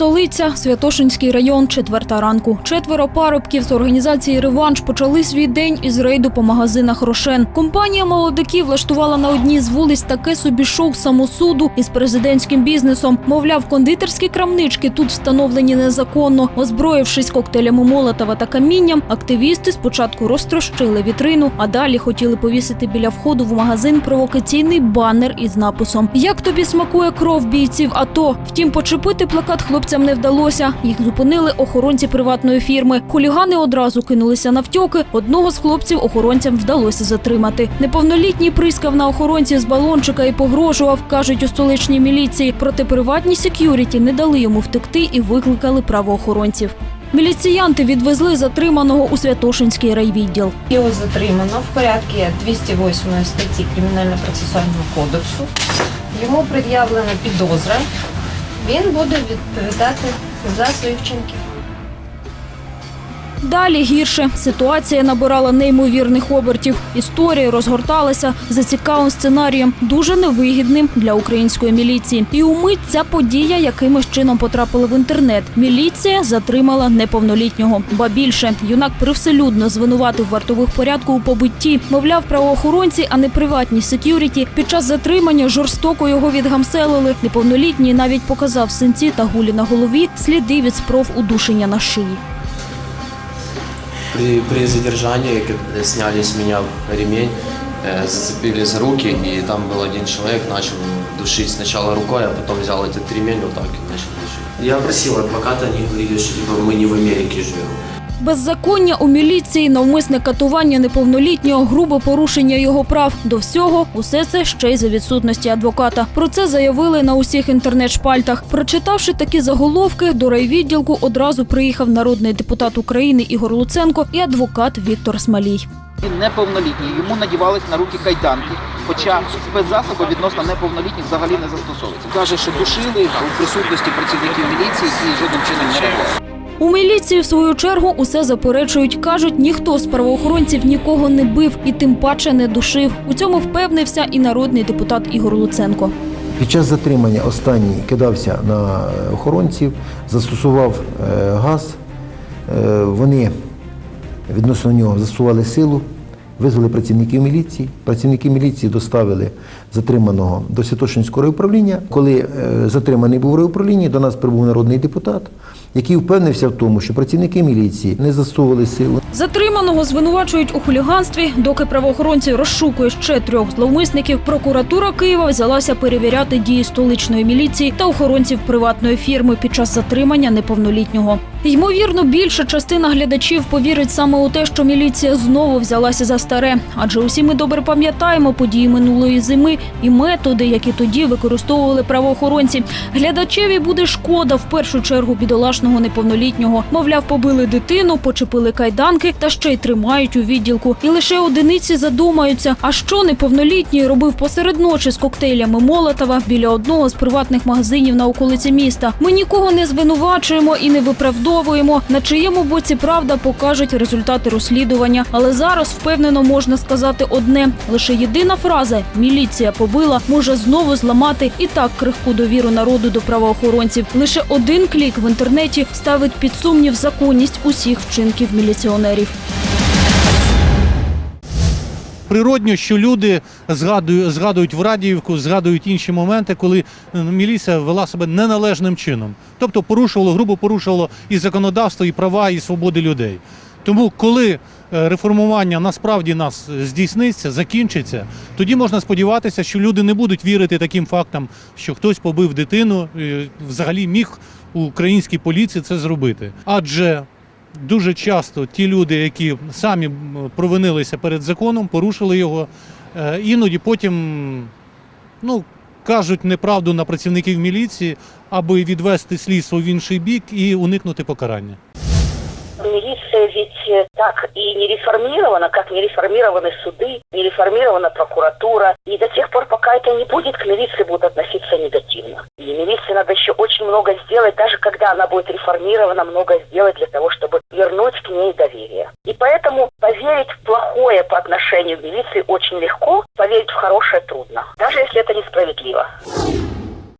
столиця, Святошинський район, четверта ранку. Четверо парубків з організації Реванш почали свій день із рейду по магазинах Рошен. Компанія молодиків влаштувала на одній з вулиць таке собі шоу самосуду із президентським бізнесом. Мовляв, кондитерські крамнички тут встановлені незаконно. Озброївшись коктейлями Молотова та камінням, активісти спочатку розтрощили вітрину, а далі хотіли повісити біля входу в магазин провокаційний банер із написом Як тобі смакує кров бійців АТО? Втім, почепити плакат хлопцям не вдалося. Їх зупинили охоронці приватної фірми. Хулігани одразу кинулися на втьоки. Одного з хлопців охоронцям вдалося затримати. Неповнолітній прискав на охоронці з балончика і погрожував, кажуть у столичній міліції. Проте приватні сек'юріті не дали йому втекти і викликали правоохоронців. Міліціянти відвезли затриманого у Святошинський райвідділ. Його затримано в порядку 208 статті Кримінально-процесуального кодексу. Йому пред'явлена підозра. Він буде відповідати за свої вчинки. Далі гірше ситуація набирала неймовірних обертів. Історія розгорталася за цікавим сценарієм, дуже невигідним для української міліції. І умить ця подія якимось чином потрапила в інтернет. Міліція затримала неповнолітнього. Ба більше юнак привселюдно звинуватив вартових порядку у побитті. Мовляв, правоохоронці, а не приватні сек'юріті. Під час затримання жорстоко його відгамселили. Неповнолітній навіть показав синці та гулі на голові сліди від спроб удушення на шиї. При, при задержании когда сняли с меня ремень, э, зацепили за руки, и там был один человек, начал душить сначала рукой, а потом взял этот ремень вот так и начал душить. Я просил адвоката, они говорили, что типа, мы не в Америке живем. Беззаконня у міліції, навмисне катування неповнолітнього, грубе порушення його прав. До всього усе це ще й за відсутності адвоката. Про це заявили на усіх інтернет-шпальтах. Прочитавши такі заголовки, до райвідділку одразу приїхав народний депутат України Ігор Луценко і адвокат Віктор Смалій. Він неповнолітній, йому надівались на руки кайданки, хоча спецзасоби відносно неповнолітніх взагалі не застосовуються. Каже, що душили у присутності працівників міліції і жодним чином не реагували. У міліції, в свою чергу, усе заперечують. Кажуть, ніхто з правоохоронців нікого не бив і тим паче не душив. У цьому впевнився і народний депутат Ігор Луценко. Під час затримання останній кидався на охоронців, застосував е, газ. Е, Вони відносно нього застосували силу, визвали працівників міліції. Працівники міліції доставили затриманого до Святошинського райуправління. Коли е, затриманий був в райуправлінні, до нас прибув народний депутат, який впевнився в тому, що працівники міліції не застосовували силу, Затриманого звинувачують у хуліганстві. Доки правоохоронці розшукують ще трьох зловмисників, прокуратура Києва взялася перевіряти дії столичної міліції та охоронців приватної фірми під час затримання неповнолітнього. Ймовірно, більша частина глядачів повірить саме у те, що міліція знову взялася за старе, адже усі ми добре пам'ятаємо події минулої зими і методи, які тоді використовували правоохоронці. Глядачеві буде шкода в першу чергу бідолашного неповнолітнього. Мовляв, побили дитину, почепили кайданки та ще й тримають у відділку. І лише одиниці задумаються, а що неповнолітній робив посеред ночі з коктейлями Молотова біля одного з приватних магазинів на околиці міста. Ми нікого не звинувачуємо і не виправдовуємо. На чиєму боці правда покажуть результати розслідування. Але зараз впевнено можна сказати одне: лише єдина фраза міліція побила може знову зламати і так крихку довіру народу до правоохоронців. Лише один клік в інтернеті ставить під сумнів законність усіх вчинків міліціонерів. Природньо, що люди згадують, згадують в Радіївку, згадують інші моменти, коли міліція вела себе неналежним чином. Тобто порушувало, грубо порушувало і законодавство, і права, і свободи людей. Тому, коли е, реформування насправді нас здійсниться, закінчиться, тоді можна сподіватися, що люди не будуть вірити таким фактам, що хтось побив дитину, е, взагалі міг українській поліції це зробити. Адже дуже часто ті люди, які самі провинилися перед законом, порушили його, е, іноді потім ну, кажуть неправду на працівників міліції, аби відвести слідство в інший бік і уникнути покарання. Милиция ведь э, так и не реформирована, как не реформированы суды, не реформирована прокуратура. И до тех пор, пока это не будет, к милиции будут относиться негативно. И милиции надо еще очень много сделать, даже когда она будет реформирована, много сделать для того, чтобы вернуть к ней доверие. И поэтому поверить в плохое по отношению к милиции очень легко, поверить в хорошее трудно, даже если это несправедливо.